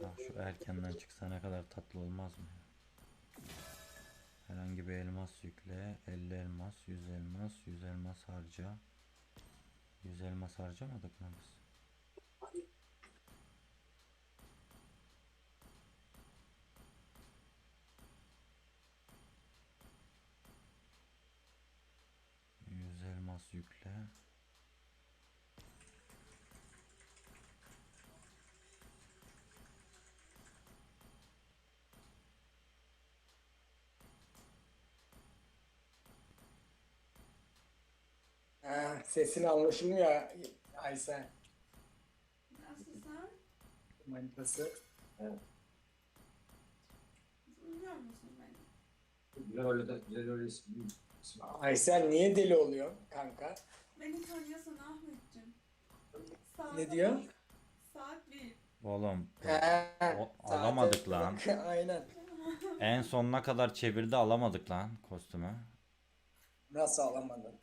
Ya şu erkenden çıksa ne kadar tatlı olmaz mı? Bir elmas yükle. 50 elmas, 100 elmas, 100 elmas harca. 100 elmas harcamadık mı biz? Yüz elmas yükle. Ha, sesin anlaşılmıyor Aysel. Nasılsın? Manitası. Duyuyor musun beni? Güzel öyle de güzel öyle ismi. Aysel niye deli oluyor kanka? Beni tanıyorsun Ahmetciğim. Saat Ne diyor? Saat bir. Oğlum He, o- zaten alamadık lan. Aynen. En sonuna kadar çevirdi alamadık lan kostümü. Nasıl alamadın?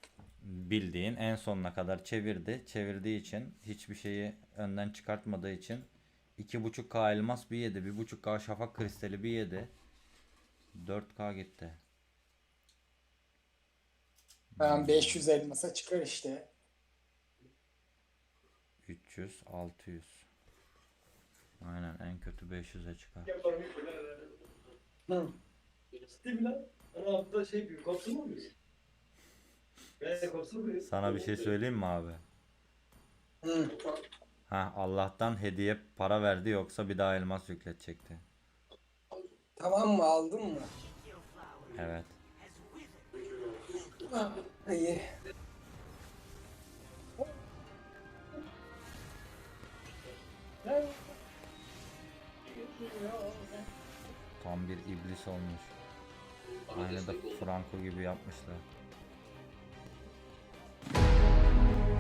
Bildiğin en sonuna kadar çevirdi. Çevirdiği için hiçbir şeyi önden çıkartmadığı için 2.5K elmas bir yedi. 1.5K şafak kristali bir yedi. 4K gitti. Ben 500 elmasa çıkar işte. 300, 600. Aynen en kötü 500'e çıkar. Hı. Mi lan? Ana hafta şey büyük kopsun mu Sana bir şey söyleyeyim mi abi? Hı. Ha Allah'tan hediye para verdi yoksa bir daha elmas yükletecekti. Tamam mı aldın mı? Evet. Ah, İyi. Tam bir iblis olmuş. Aynı da Franco gibi yapmışlar.